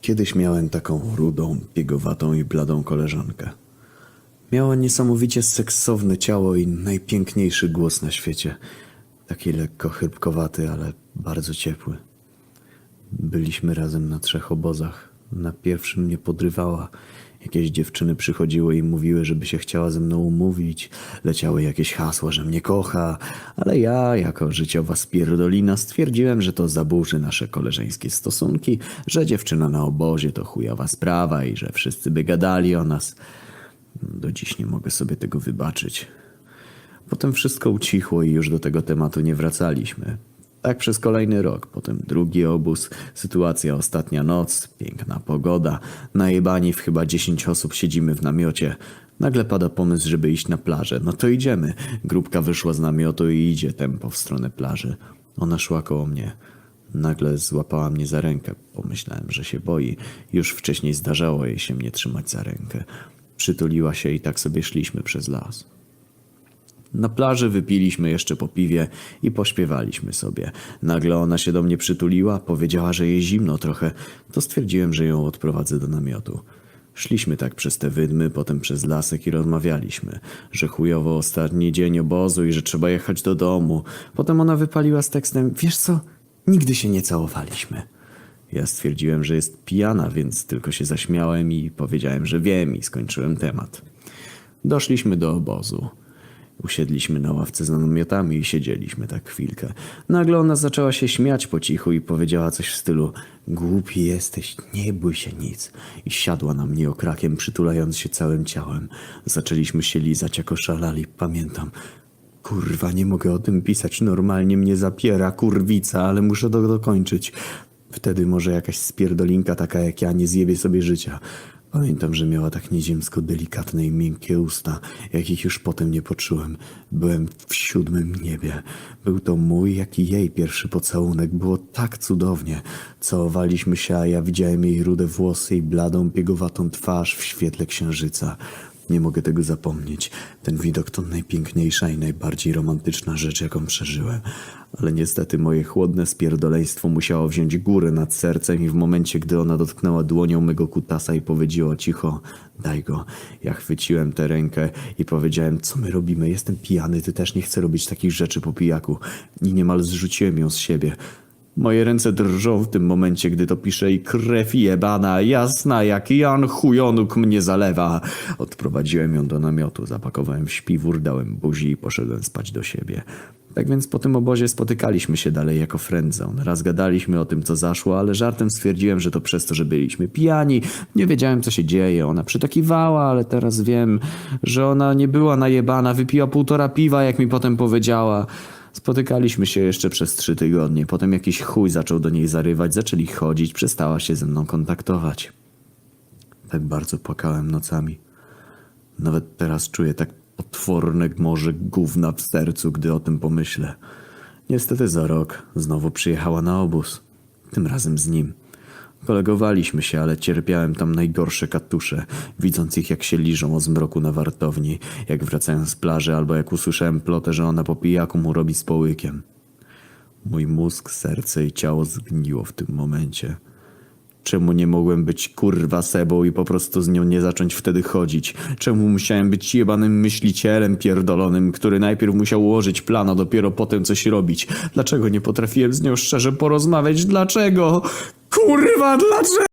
Kiedyś miałem taką rudą, piegowatą i bladą koleżankę. Miała niesamowicie seksowne ciało i najpiękniejszy głos na świecie. Taki lekko chrypkowaty, ale bardzo ciepły. Byliśmy razem na trzech obozach. Na pierwszym mnie podrywała. Jakieś dziewczyny przychodziły i mówiły, żeby się chciała ze mną umówić. Leciały jakieś hasła, że mnie kocha, ale ja, jako życiowa spierdolina, stwierdziłem, że to zaburzy nasze koleżeńskie stosunki, że dziewczyna na obozie to chujowa sprawa i że wszyscy by gadali o nas. Do dziś nie mogę sobie tego wybaczyć. Potem wszystko ucichło i już do tego tematu nie wracaliśmy. Tak przez kolejny rok, potem drugi obóz, sytuacja ostatnia noc, piękna pogoda, najebani w chyba 10 osób siedzimy w namiocie. Nagle pada pomysł, żeby iść na plażę. No to idziemy. Grupka wyszła z namiotu i idzie tempo w stronę plaży. Ona szła koło mnie. Nagle złapała mnie za rękę. Pomyślałem, że się boi. Już wcześniej zdarzało jej się mnie trzymać za rękę. Przytuliła się i tak sobie szliśmy przez las. Na plaży wypiliśmy jeszcze po piwie i pośpiewaliśmy sobie. Nagle ona się do mnie przytuliła, powiedziała, że jej zimno trochę. To stwierdziłem, że ją odprowadzę do namiotu. Szliśmy tak przez te wydmy, potem przez lasek i rozmawialiśmy, że chujowo ostatni dzień obozu i że trzeba jechać do domu. Potem ona wypaliła z tekstem, wiesz co, nigdy się nie całowaliśmy. Ja stwierdziłem, że jest pijana, więc tylko się zaśmiałem i powiedziałem, że wiem i skończyłem temat. Doszliśmy do obozu. Usiedliśmy na ławce z namiotami i siedzieliśmy tak chwilkę. Nagle ona zaczęła się śmiać po cichu i powiedziała coś w stylu Głupi jesteś, nie bój się nic. I siadła na mnie okrakiem, przytulając się całym ciałem. Zaczęliśmy się lizać jako szalali, pamiętam. Kurwa, nie mogę o tym pisać, normalnie mnie zapiera, kurwica, ale muszę to dokończyć. Wtedy może jakaś spierdolinka taka jak ja nie zjebie sobie życia. Pamiętam, że miała tak nieziemsko delikatne i miękkie usta, jakich już potem nie poczułem. Byłem w siódmym niebie. Był to mój, jak i jej pierwszy pocałunek. Było tak cudownie. Całowaliśmy się, a ja widziałem jej rude włosy i bladą, piegowatą twarz w świetle księżyca. Nie mogę tego zapomnieć. Ten widok to najpiękniejsza i najbardziej romantyczna rzecz, jaką przeżyłem. Ale niestety moje chłodne spierdoleństwo musiało wziąć górę nad sercem i w momencie, gdy ona dotknęła dłonią mego kutasa i powiedziała cicho, daj go. Ja chwyciłem tę rękę i powiedziałem, co my robimy? Jestem pijany, ty też nie chcę robić takich rzeczy po pijaku. I niemal zrzuciłem ją z siebie. Moje ręce drżą w tym momencie, gdy to pisze i krew jebana, jasna jak Jan chujonuk mnie zalewa. Odprowadziłem ją do namiotu, zapakowałem śpiwór, dałem buzi i poszedłem spać do siebie. Tak więc po tym obozie spotykaliśmy się dalej jako friendzone. Raz gadaliśmy o tym, co zaszło, ale żartem stwierdziłem, że to przez to, że byliśmy pijani. Nie wiedziałem, co się dzieje. Ona przytakiwała, ale teraz wiem, że ona nie była najebana. Wypiła półtora piwa, jak mi potem powiedziała. Spotykaliśmy się jeszcze przez trzy tygodnie. Potem jakiś chuj zaczął do niej zarywać, zaczęli chodzić, przestała się ze mną kontaktować. Tak bardzo płakałem nocami. Nawet teraz czuję tak potworne morze gówna w sercu, gdy o tym pomyślę. Niestety za rok znowu przyjechała na obóz. Tym razem z nim. Kolegowaliśmy się, ale cierpiałem tam najgorsze katusze, widząc ich jak się liżą o zmroku na wartowni, jak wracają z plaży, albo jak usłyszałem plotę, że ona po pijaku mu robi z połykiem. Mój mózg, serce i ciało zgniło w tym momencie. Czemu nie mogłem być kurwa sebą i po prostu z nią nie zacząć wtedy chodzić? Czemu musiałem być jebanym myślicielem pierdolonym, który najpierw musiał ułożyć plan, a dopiero potem coś robić? Dlaczego nie potrafiłem z nią szczerze porozmawiać? Dlaczego? Kurwa, dlaczego?